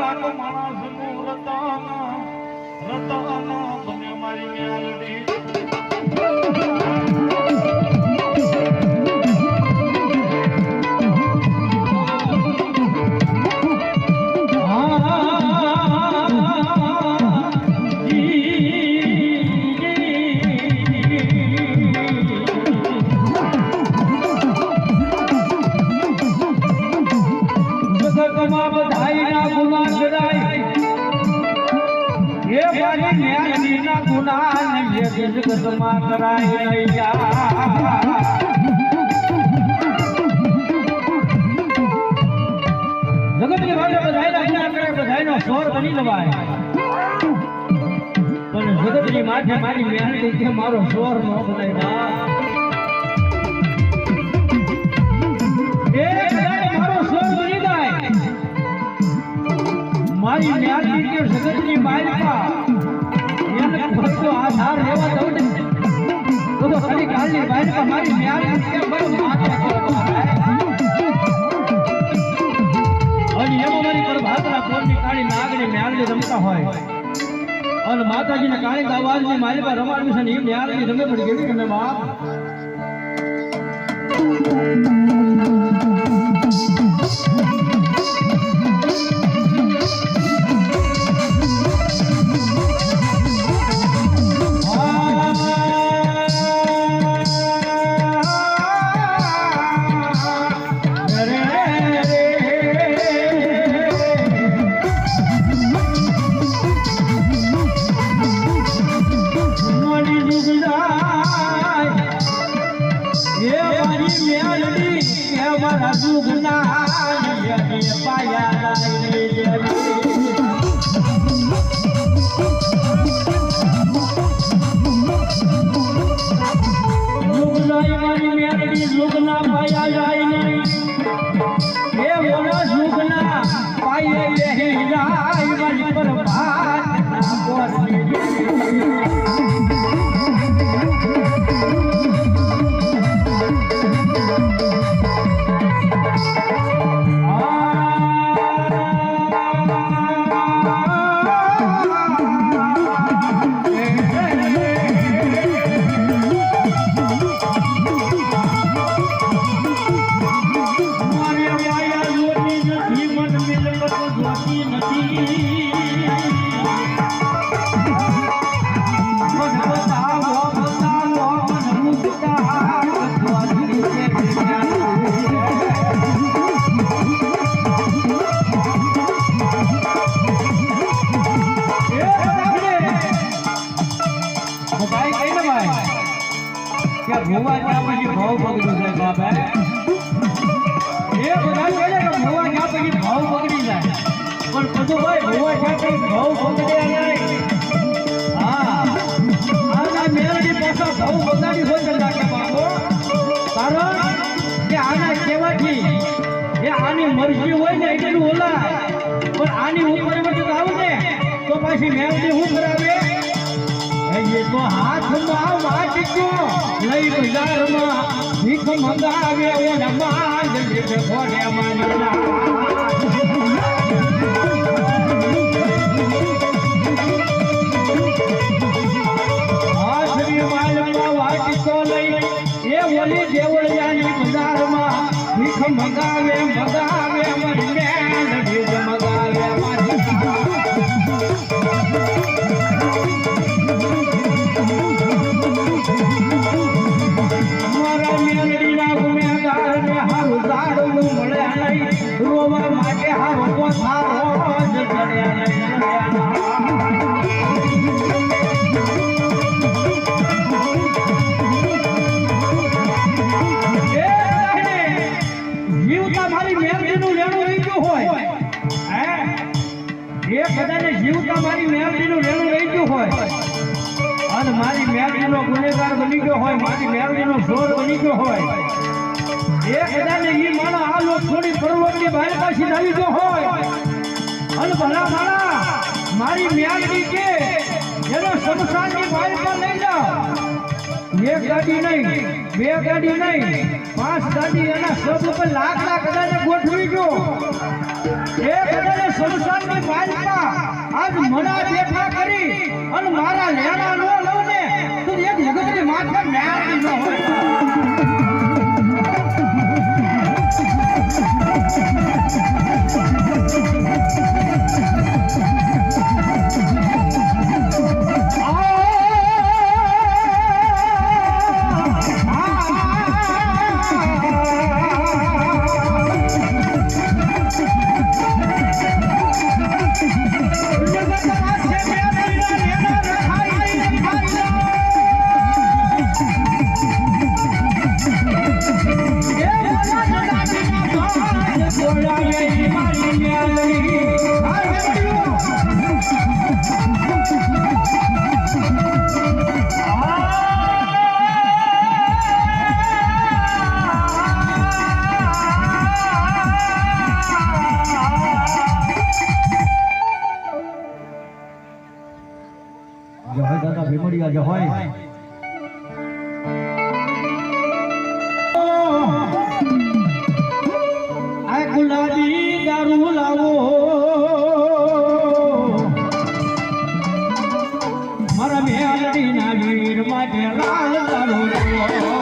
રાગ માણસનું રતાના રતાના તમે મારી મ્યાલડી એ મારી ન્યાયના ગુના ને વેદ જગતમાં કરાય જા. જગતની વાતે બધાયના ગુના કરે, બધાયનો સ્વર બની જવાય. પણ જગતની માથે મારી મહેનત કે મારો સ્વર ન બધાય ના મારી ન્યાય કે જગતની માલિકા. એને ભક્તો આધાર લેવા દઉં ને તો તો ખાલી કાલની માલિકા મારી ન્યાય કે બરો અને એમાં મારી પર ભાતના કોરની કાળી નાગની ન્યાલની રમતા હોય. અને માતાજીને કાળી આવાજની માલિકા રમાડવી છે ને એ ન્યાલની રમે પડી ગઈ તમે બાપ? લુગના પાયા જાય નહીં મન મિલકત જોતી નથી. કહે છે કે હા કહેવાથી એ આની મરજી હોય ને એટલું ઓલાય પણ આની ઉપર આવું ને તો પાછી મેલડી શું કરાવે? એ તો હાથમાં વાટક્યો લઈ બજારમાં ભીખ મંગાવે માલમાં વાટક્યો લઈ એ ઓલી દેવળિયાની બજારમાં ભીખ મંગાવે મંગાવે ભીખ જીવતા મારી મેલડીનું લેણું હોય. હે? એ બધાને હોય. અને મારી મેરડીનો ગુનેગાર બની ગયો હોય, મારી મેરડીનો જોર બની ગયો હોય. એ આ લોક છોડી પર્વતની બહાર પાછી આવી ગયો હોય. અને ભલા માણા મારી મેરડી કે એનો વાડી પર લઈ જાઓ. એક ગાડી નહીં, બે ગાડી નહીં, પાંચ ગાડી એના સબ ઉપર લાખ લાખ કદાચ ગોઠવી ગયો એક હજારે શમશાનની વાડીમાં આજ મના દેખા કરી અને મારા લેણા નો લઉં ને, તો એક જગતની માથે ન્યાય ન હોય. મારા